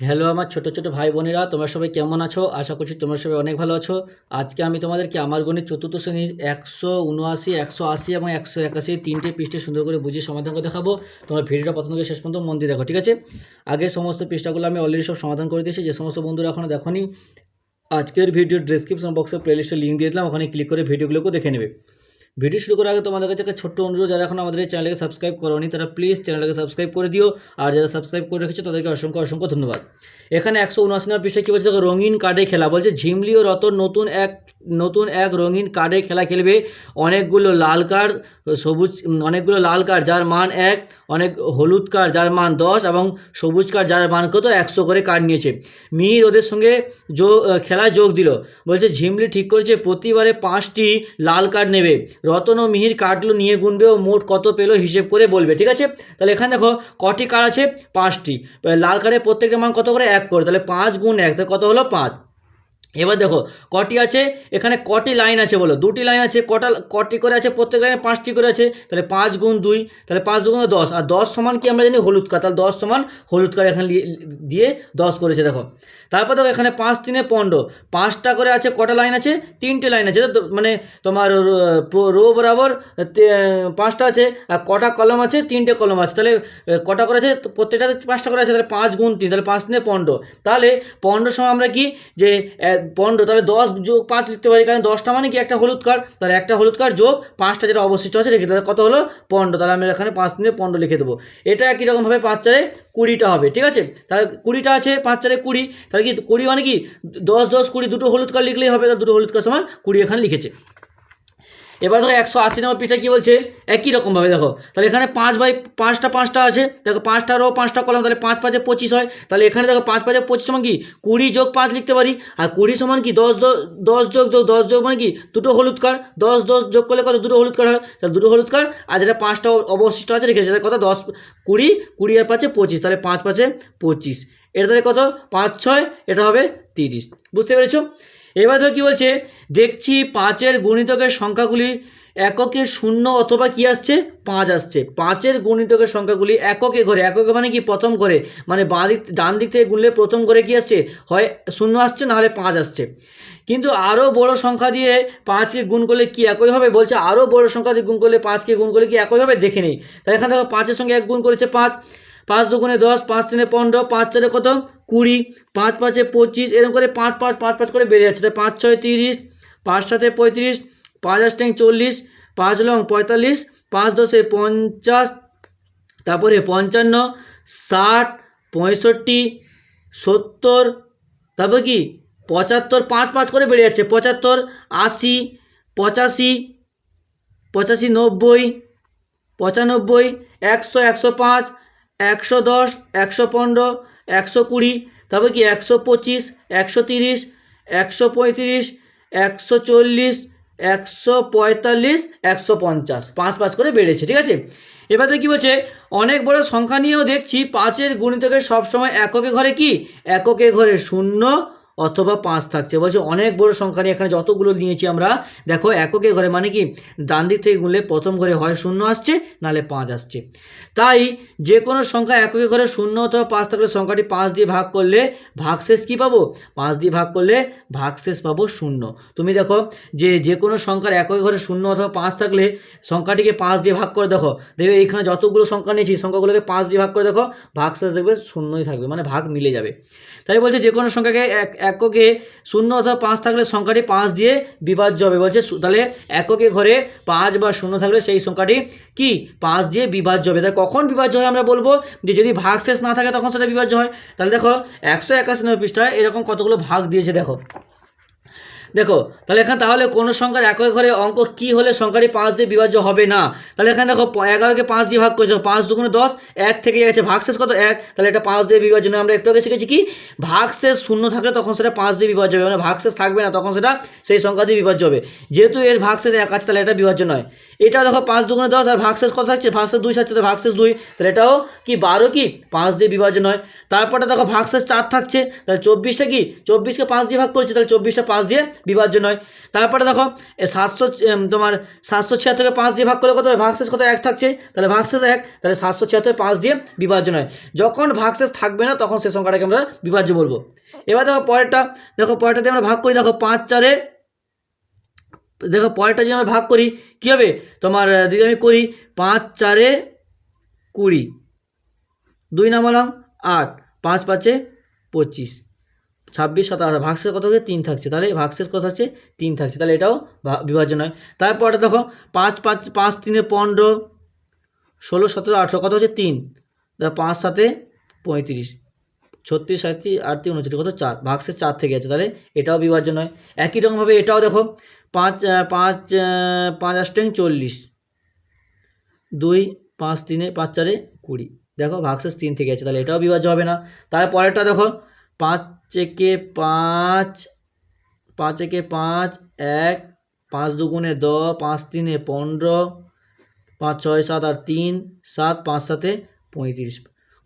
Hello আমার ছোট ছোট ভাই বোনেরা, তোমরা সবাই কেমন আছো? আশা করছি তোমরা সবাই অনেক ভালো আছো। আজকে আমি তোমাদেরকে আমার গণিত চতুর্থ শ্রেণির একশো উনআশি, একশো আশি এবং একশো একাশি তিনটে পৃষ্ঠে সুন্দর করে বুঝিয়ে সমাধান করে দেখাবো। তোমার ভিডিওটা প্রথম থেকে শেষ পর্যন্ত মন দিয়ে দেখো, ঠিক আছে? আগে সমস্ত পৃষ্ঠাগুলো আমি অলরেডি সব সমাধান করে দিয়েছি, যে সমস্ত বন্ধুরা এখনও দেখোনি, আজকের ভিডিও ডেসক্রিপশন বক্সে প্লেলিস্টে লিঙ্ক দিয়ে দিলাম, ওখানে ক্লিক করে ভিডিওগুলোকে দেখে নেবে। ভিডিও শুরু করার আগে তোমাদের কাছে একটা ছোট্ট অনুরোধ, যারা এখন আমাদের চ্যানেলকে সাবস্ক্রাইব করোনি, তারা প্লিজ চ্যানেলকে সাবস্ক্রাইব করে দিও। আর যারা সাবস্ক্রাইব করে রেখেছো, তাদেরকে অসংখ্য অসংখ্য ধন্যবাদ। এখানে একশো উনআশি নম্বর পৃষ্ঠায় কী বলছে? রঙিন কার্ডে খেলা বলছে। ঝিমলি ও রতন নতুন এক নতুন এক রঙিন কার্ডে খেলা খেলবে। অনেকগুলো লাল কার্ড, সবুজ, অনেকগুলো লাল কার্ড, যার মান এক, অনেক হলুদ কার্ড, যার মান দশ এবং সবুজ কার্ড, যার মান কত? একশো করে কার্ড নিয়েছে। মিহির ওদের সঙ্গে যো, খেলায় যোগ দিল। বলছে, ঝিমলি ঠিক করেছে, প্রতিবারে পাঁচটি লাল কার্ড নেবে। রতন ও মিহির কার্ডগুলো নিয়ে গুনবে ও মোট কত পেল হিসেব করে বলবে, ঠিক আছে? তাহলে এখানে দেখো, কটি কার্ড আছে? পাঁচটি। লাল কার্ডের প্রত্যেকটা মান কত করে? এক করে। তাহলে পাঁচ গুণ এক, তাহলে কত হলো? পাঁচ। এবার দেখো, কটি আছে? এখানে কটি লাইন আছে বলো? দুটি লাইন আছে, কটা, কটি করে আছে প্রত্যেক লাইনে পাঁচটি করে আছে। তাহলে পাঁচ গুণ দুই, তাহলে পাঁচ দুগুণ দশ। আর দশ সমান কি আমরা জানি? হলুদ কার তাহলে দশ সমান হলুদ কার এখানে দিয়ে দশ করেছে দেখো। তারপর দেখো, এখানে পাঁচ তিনে পনেরো। পাঁচটা করে আছে, কটা লাইন আছে? তিনটে লাইন আছে। মানে তোমার রো- বরাবর পাঁচটা আছে, আর কটা কলম আছে? তিনটে কলম আছে। তাহলে কটা করে আছে? প্রত্যেকটাতে পাঁচটা করে আছে। তাহলে পাঁচ গুণ তিন, তাহলে পাঁচ তিনে পনেরো। তাহলে পনেরো সময় আমরা কি? যে পনেরো তাহলে দশ যোগ পাঁচ লিখতে পারি, কারণ দশটা মানে কি? একটা হলুদ কার্ড। তাহলে একটা হলুদ কার্ড যোগ পাঁচটা যেটা অবশিষ্ট আছে, রেখে তাহলে কত হলো? পনেরো। তাহলে আমি এখানে পাঁচ দিনে পনেরো লিখে দেবো। এটা একই রকমভাবে পাঁচ চারে কুড়িটা হবে, ঠিক আছে? তাহলে কুড়িটা আছে, পাঁচ চারে কুড়ি। তাহলে কি? কুড়ি মানে কি? দশ দশ, কুড়ি, দুটো হলুদ কার্ড লিখলেই হবে। তাহলে দুটো হলুদ কার্ড সমান কুড়ি এখানে লিখেছে। এবার দেখো একশো আশি নম্বর পৃষ্ঠা কী বলছে? একই রকমভাবে দেখো। তাহলে এখানে পাঁচ বাই পাঁচটা পাঁচটা আছে। দেখো পাঁচটা রো পাঁচটা কলম তাহলে পাঁচ পাঁচে পঁচিশ হয়। তাহলে এখানে দেখো পাঁচ পাঁচে পঁচিশ সমান কি? কুড়ি যোগ পাঁচ লিখতে পারি। আর কুড়ি সমান কি? দশ দশ যোগ যোগ, দশ যোগ মানে কি? দুটো হলুদ কার্ড দশ দশ যোগ করলে কত? দুটো হলুদ কার্ড হয়। তাহলে দুটো হলুদ কার্ড আর যেটা পাঁচটা অবশিষ্ট আছে, রেখেছে, তাহলে কত? দশ, কুড়ি কুড়ি আর পাঁচে পঁচিশ। তাহলে পাঁচ পাঁচে পঁচিশ। এটা তাহলে কত? পাঁচ ছয়, এটা হবে তিরিশ। বুঝতে পেরেছ? এবার তো কী বলছে, দেখছি পাঁচের গুণিতকের সংখ্যাগুলি এককে শূন্য অথবা কি আসছে? পাঁচ আসছে। পাঁচের গুণিতকের সংখ্যাগুলি এককে ঘরে, এককে মানে কি? প্রথম ঘরে। মানে বাঁ দিক, ডান দিক থেকে গুনলে প্রথম ঘরে কি আসছে? হয় শূন্য আসছে না হলে পাঁচ আসছে। কিন্তু আরও বড় সংখ্যা দিয়ে পাঁচকে গুণ করলে কি একই হবে? বলছে আরও বড় সংখ্যা দিয়ে গুণ করলে পাঁচকে গুণ করলে কি একই হবে? দেখে নেই। তাহলে এখানে দেখো পাঁচের সঙ্গে এক গুণ করেছে পাঁচ। পাঁচ দুগুণে দশ, পাঁচ তিনে পনেরো, পাঁচ চারে কত? কুড়ি। পাঁচ পাঁচে পঁচিশ এরকম করে পাঁচ পাঁচ পাঁচ পাঁচ করে বেড়ে যাচ্ছে। তাই পাঁচ ছয় তিরিশ, পাঁচ সাথে পঁয়ত্রিশ, পাঁচ আষ্টিং চল্লিশ, পাঁচ লং পঁয়তাল্লিশ, পাঁচ দশে পঞ্চাশ, তারপরে পঞ্চান্ন, ষাট, পঁয়ষট্টি, সত্তর, তারপর কি? পঁচাত্তর, পাঁচ পাঁচ করে বেড়ে যাচ্ছে। পঁচাত্তর, আশি, পঁচাশি পঁচাশি, নব্বই, পঁচানব্বই, একশো একশো পাঁচ একশো দশ, একশো পনেরো, একশো কুড়ি, তবে কি একশো পঁচিশ, একশো তিরিশ, একশো পঁয়ত্রিশ, একশো চল্লিশ, একশো পঁয়তাল্লিশ, একশো পঞ্চাশ। পাঁচ পাঁচ করে বেড়েছে, ঠিক আছে? এবারে কী বলছে? অনেক বড় সংখ্যা নিয়েও দেখছি, পাঁচের গুণিতকের সবসময় এককে ঘরে কি? এককে ঘরে শূন্য অথবা পাঁচ থাকছে। বলছে, অনেক বড় সংখ্যা নিয়ে এখানে যতগুলো নিয়েছি আমরা, দেখো এককে ঘরে মানে কি, ডান দিক থেকে গুনলে প্রথম ঘরে হয় শূন্য আসছে, নাহলে পাঁচ আসছে। তাই যে কোনো সংখ্যা এককে ঘরে শূন্য অথবা পাঁচ থাকলে সংখ্যাটি পাঁচ দিয়ে ভাগ করলে ভাগশেষ কী পাবো? পাঁচ দিয়ে ভাগ করলে ভাগশেষ পাবো শূন্য। তুমি দেখো যে যে কোনো সংখ্যার এককে ঘরে শূন্য অথবা পাঁচ থাকলে সংখ্যাটিকে পাঁচ দিয়ে ভাগ করে দেখো। দেখবে এখানে যতগুলো সংখ্যা নিয়েছি, সংখ্যাগুলোকে পাঁচ দিয়ে ভাগ করে দেখো, ভাগশেষ দেখবে শূন্যই থাকবে মানে ভাগ মিলে যাবে। তাই বলছে যে কোনো সংখ্যাকে এক এককে শূন্য অথবা পাঁচ থাকলে সংখ্যাটি পাঁচ দিয়ে বিভাজ্য হবে। বলছে তাহলে এককে ঘরে পাঁচ বা শূন্য থাকলে সেই সংখ্যাটি কি? পাঁচ দিয়ে বিভাজ্য হবে। তাহলে কখন বিভাজ্য হয় আমরা বলব? যে যদি ভাগ শেষ না থাকে তখন সেটা বিভাজ্য হয়। তাহলে দেখো একশো একাশি নম্বর পৃষ্ঠায় এরকম কতগুলো ভাগ দিয়েছে দেখো। দেখো, তাহলে এখানে তাহলে কোনো সংখ্যার একই ঘরে অঙ্ক কি হলে সংখ্যাটি পাঁচ দিয়ে বিভাজ্য হবে না? তাহলে এখানে দেখো এগারোকে পাঁচ দিয়ে ভাগ করেছ, পাঁচ দুগুণে দশ, এক থেকে গেছে ভাগশেষ কত? এক। তাহলে এটা পাঁচ দিয়ে বিভাজ্য নয়। আমরা একটু আগে শিখেছি কি? ভাগশেষ শূন্য থাকলে তখন সেটা পাঁচ দিয়ে বিভাজ্য হবে। মানে ভাগশেষ থাকবে না, তখন সেটা সেই সংখ্যা দিয়ে বিভাজ্য হবে। যেহেতু এর ভাগশেষ এক আছে, তাহলে এটা বিভাজ্য নয়। এটাও দেখো, পাঁচ দুগুণে দশ আর ভাগশেষ কত থাকছে? ভাগশেষ দুই থাকছে, তো ভাগশেষ দুই। তাহলে এটাও কি, বারো কি? পাঁচ দিয়ে বিভাজন নয়। তারপরে দেখো ভাগশেষ চার থাকছে। তাহলে চব্বিশটা কি? চব্বিশকে পাঁচ দিয়ে ভাগ করছে, তাহলে চব্বিশটা পাঁচ দিয়ে বিভাজন নয়। তারপরে দেখো সাতশো তোমার সাতশো ছিয়াত্তরকে পাঁচ দিয়ে ভাগ করলে কত ভাগশেষ কত? এক থাকছে। তাহলে ভাগশেষ এক, তাহলে সাতশো ছিয়াত্তর পাঁচ দিয়ে বিভাজন নয়। যখন ভাগশেষ থাকবে না, তখন সে সংখ্যাটাকে আমরা বিভাজ্য বলব। এবার দেখো পরেরটা দেখো পরেরটা দিয়ে আমরা ভাগ করি। দেখো পাঁচ চারে, দেখো পরেরটা যদি আমরা ভাগ করি, কী হবে? তোমার যদি আমি করি পাঁচ চারে কুড়ি, দুই নামালাম আট, পাঁচ পাঁচে পঁচিশ। ছাব্বিশ সাতাশ, ভাগশেষ কত হচ্ছে তিন থাকছে। তাহলে ভাগশেষ কত হচ্ছে তিন থাকছে। তাহলে এটাও বিভাজন হয় তারপরে দেখো, পাঁচ পাঁচ পাঁচ, তিনে পনেরো, ষোলো, সতেরো, আঠেরো, কত হচ্ছে? তিন। পাঁচ, সাতে পঁয়ত্রিশ। ছত্রিশ সাঁত্রিশ আটত্রিশ, উনচল্লিশ, কত? চার। ভাগশেষ চার থেকে আছে। তাহলে এটাও বিভাজন হয় একই রকমভাবে এটাও দেখো, পাঁচ পাঁচ পাঁচ আষ্টেং চল্লিশ। দুই, পাঁচ, তিনে, পাঁচ, চারে কুড়ি। দেখো, ভাগশেষ তিন থেকে আছে। তাহলে এটাও বিভাজ্য হবে না। তারপরেরটা দেখো পাঁচ একে পাঁচ পাঁচ একে পাঁচ, এক, পাঁচ দুগুণে দ পাঁচ তিনে পনেরো, পাঁচ ছয় সাত আর তিন, সাত পাঁচ সাতে পঁয়ত্রিশ।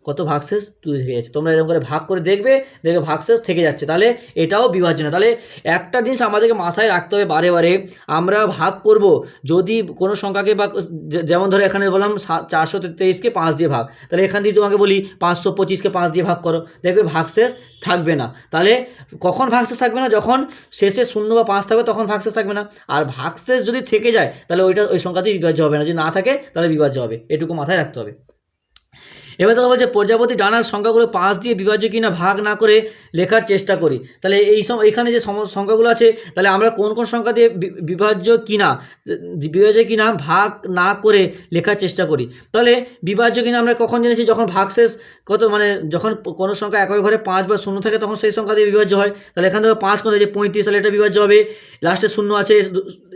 কত ভাগশেষ দুই থেকে যাচ্ছে। তোমরা এরকম করে ভাগ করে দেখবে দেখবে ভাগশেষ থেকে যাচ্ছে। তাহলে এটাও বিভাজ্য না তাহলে একটা জিনিস আমাদেরকে মাথায় রাখতে হবে বারে বারে, আমরা ভাগ করব যদি কোনো সংখ্যাকে বা যেমন ধরো এখানে বললাম চারশো তেইশকে পাঁচ দিয়ে ভাগ। তাহলে এখান দিয়ে তোমাকে বলি পাঁচশো পঁচিশকে পাঁচ দিয়ে ভাগ করো। দেখবে ভাগশেষ থাকবে না। তাহলে কখন ভাগশেষ থাকবে না? যখন শেষে শূন্য বা পাঁচ থাকবে, তখন ভাগশেষ থাকবে না। আর ভাগশেষ যদি থেকে যায়, তাহলে ওইটা, ওই সংখ্যাতেই বিভাজ্য হবে না। যদি না থাকে, তাহলে বিভাজ্য হবে। এটুকু মাথায় রাখতে হবে। এবার দেখো বলছে, প্রজাপতি ডানার সংখ্যাগুলো পাঁচ দিয়ে বিভাজ্য কিনা ভাগ না করে লেখার চেষ্টা করি। তাহলে এই সব এখানে যে সংখ্যাগুলো আছে, তাহলে আমরা কোন কোন সংখ্যা দিয়ে বিভাজ্য কিনা বিভাজ্য কিনা ভাগ না করে লেখার চেষ্টা করি। তাহলে বিভাজ্য কিনা আমরা কখন জেনেছি? যখন ভাগশেষ কত মানে যখন কোনো সংখ্যা একই ঘরে পাঁচ বা শূন্য থাকে, তখন সেই সংখ্যা দিয়ে বিভাজ্য হয়। তাহলে এখান থেকে পাঁচ কত যে পঁয়ত্রিশ, তাহলে এটা বিভাজ্য হবে। লাস্টে শূন্য আছে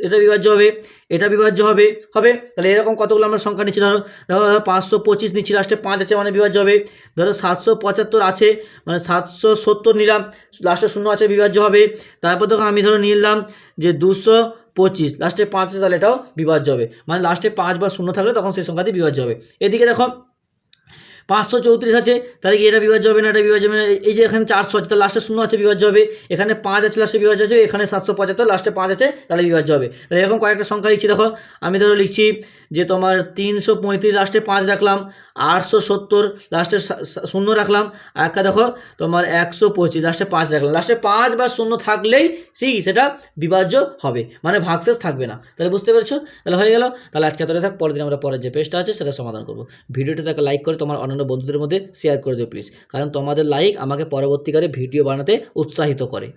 এটা বিভাজ্য হবে। এটা বিভাজ্য হবে হবে? তাহলে এরকম কতগুলো আমরা সংখ্যা নিচ্ছি? ধরো ধরো পাঁচশো পঁচিশ নিচ্ছি লাস্টে পাঁচ আছে মানে বিভাজ্য হবে। ধরো সাতশো পঁচাত্তর আছে মানে সাতশো সত্তর নিলাম লাস্টে শূন্য আছে, বিভাজ্য হবে। তারপর তখন আমি ধরো নিলাম যে দুশো পঁচিশ লাস্টে পাঁচ আছে, তাহলে এটাও বিভাজ্য হবে। মানে লাস্টে পাঁচ বা শূন্য থাকলে তখন সেই সংখ্যাতে বিভাজ্য হবে। এদিকে দেখো পাঁচশো চৌত্রিশ আছে, তাহলে কি এটা বিভাজ্য হবে না, এটা বিভাজ্য হবে না? এই যে এখানে চারশো আছে, তাহলে লাস্টে শূন্য আছে, বিভাজ্য হবে। এখানে পাঁচ আছে, লাস্টে বিভাজ্য আছে, এখানে সাতশো পঁচাত্তর, লাস্টে পাঁচ আছে, তাহলে বিভাজ্য হবে। তাহলে এরকম কয়েকটা সংখ্যা লিখছি, দেখো। আমি ধরো লিখছি যে তোমার তিনশো পঁয়ত্রিশ, লাস্টে পাঁচ রাখলাম, আটশো সত্তর, লাস্টে শূন্য রাখলাম, আর একটা দেখো, তোমার একশো পঁচিশ, লাস্টে পাঁচ রাখলাম। লাস্টে পাঁচ বা শূন্য থাকলেই সেই সেটা বিভাজ্য হবে মানে ভাগশেষ থাকবে না। তাহলে বুঝতে পেরেছ? তাহলে হয়ে গেল। তাহলে আজকে এতটা থাক, পরের দিন আমরা পরের যে পেজটা আছে, সেটা সমাধান করব। ভিডিওটা তাকে লাইক করে তোমার অন্যান্য বন্ধুদের মধ্যে শেয়ার করে দিও প্লিজ কারণ তোমাদের লাইক আমাকে পরবর্তীকালে ভিডিও বানাতে উৎসাহিত করে।